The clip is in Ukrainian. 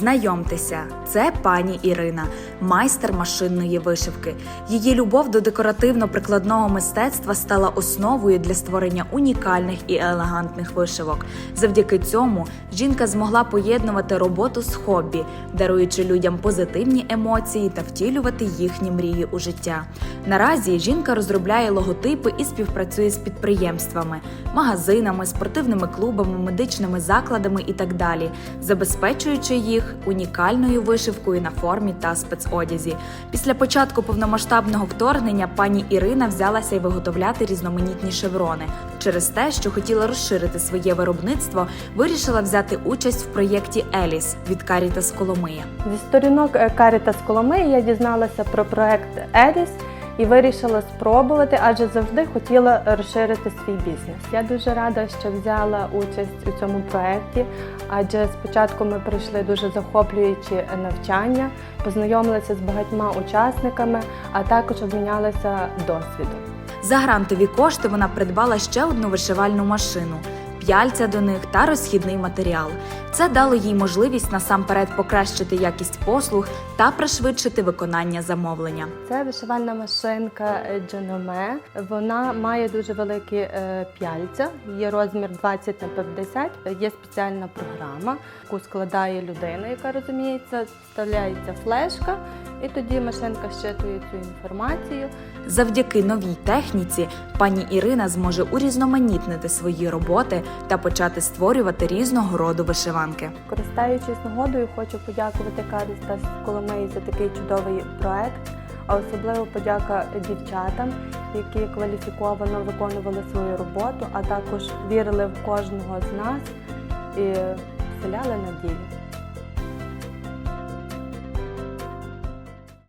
Знайомтеся, це пані Ірина, майстер машинної вишивки. Її любов до декоративно-прикладного мистецтва стала основою для створення унікальних і елегантних вишивок. Завдяки цьому жінка змогла поєднувати роботу з хобі, даруючи людям позитивні емоції та втілювати їхні мрії у життя. Наразі жінка розробляє логотипи і співпрацює з підприємствами, магазинами, спортивними клубами, медичними закладами і так далі, забезпечуючи їх унікальною вишивкою на формі та спецодязі. Після початку повномасштабного вторгнення пані Ірина взялася й виготовляти різноманітні шеврони. Через те, що хотіла розширити своє виробництво, вирішила взяти участь в проєкті Еліс від Caritas Коломия. Зі сторінок е, Caritas Коломиї я дізналася про проект Еліс і вирішила спробувати, адже завжди хотіла розширити свій бізнес. Я дуже рада, що взяла участь у цьому проєкті, адже спочатку ми пройшли дуже захоплюючі навчання, познайомилися з багатьма учасниками, а також обмінялися досвідом. За грантові кошти вона придбала ще одну вишивальну машину. П'яльця до них та розхідний матеріал. Це дало їй можливість насамперед покращити якість послуг та пришвидшити виконання замовлення. Це вишивальна машинка е, Джаноме. Вона має дуже великі е, п'яльця, її розмір 20 на 50. Є спеціальна програма, яку складає людина, яка розуміється, вставляється флешка, і тоді машинка щитує цю інформацію. Завдяки новій техніці пані Ірина зможе урізноманітнити свої роботи та почати створювати різного роду вишиванки. Користаючись нагодою, хочу подякувати Карістас Коломиї за такий чудовий проект. А особливо подяка дівчатам, які кваліфіковано виконували свою роботу, а також вірили в кожного з нас і вселяли надію.